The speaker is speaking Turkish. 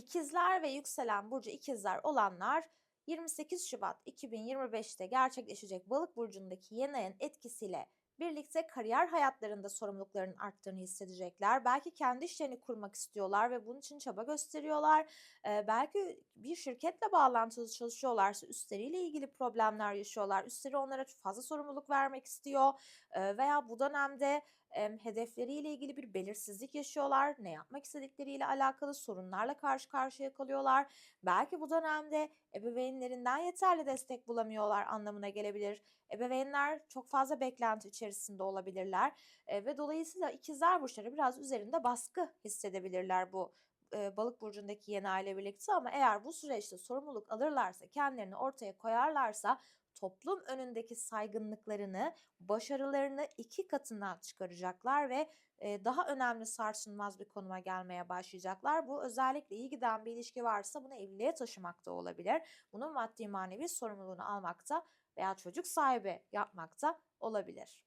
İkizler ve yükselen burcu ikizler olanlar 28 Şubat 2025'te gerçekleşecek Balık burcundaki yeni ayın etkisiyle birlikte kariyer hayatlarında sorumlulukların arttığını hissedecekler. Belki kendi işlerini kurmak istiyorlar ve bunun için çaba gösteriyorlar. Ee, belki bir şirketle bağlantılı çalışıyorlarsa üstleriyle ilgili problemler yaşıyorlar. Üstleri onlara fazla sorumluluk vermek istiyor Ee, veya bu dönemde hedefleriyle ilgili bir belirsizlik yaşıyorlar. Ne yapmak istedikleriyle alakalı sorunlarla karşı karşıya kalıyorlar. Belki bu dönemde ebeveynlerinden yeterli destek bulamıyorlar anlamına gelebilir. Ebeveynler çok fazla beklenti içerisinde olabilirler ve dolayısıyla ikizler burçları biraz üzerinde baskı hissedebilirler bu e, balık burcundaki yeni aile birlikte ama eğer bu süreçte sorumluluk alırlarsa, kendilerini ortaya koyarlarsa toplum önündeki saygınlıklarını, başarılarını iki katına çıkaracaklar ve daha önemli sarsılmaz bir konuma gelmeye başlayacaklar. Bu özellikle iyi giden bir ilişki varsa bunu evliliğe taşımak da olabilir. Bunun maddi manevi sorumluluğunu almakta veya çocuk sahibi yapmakta olabilir.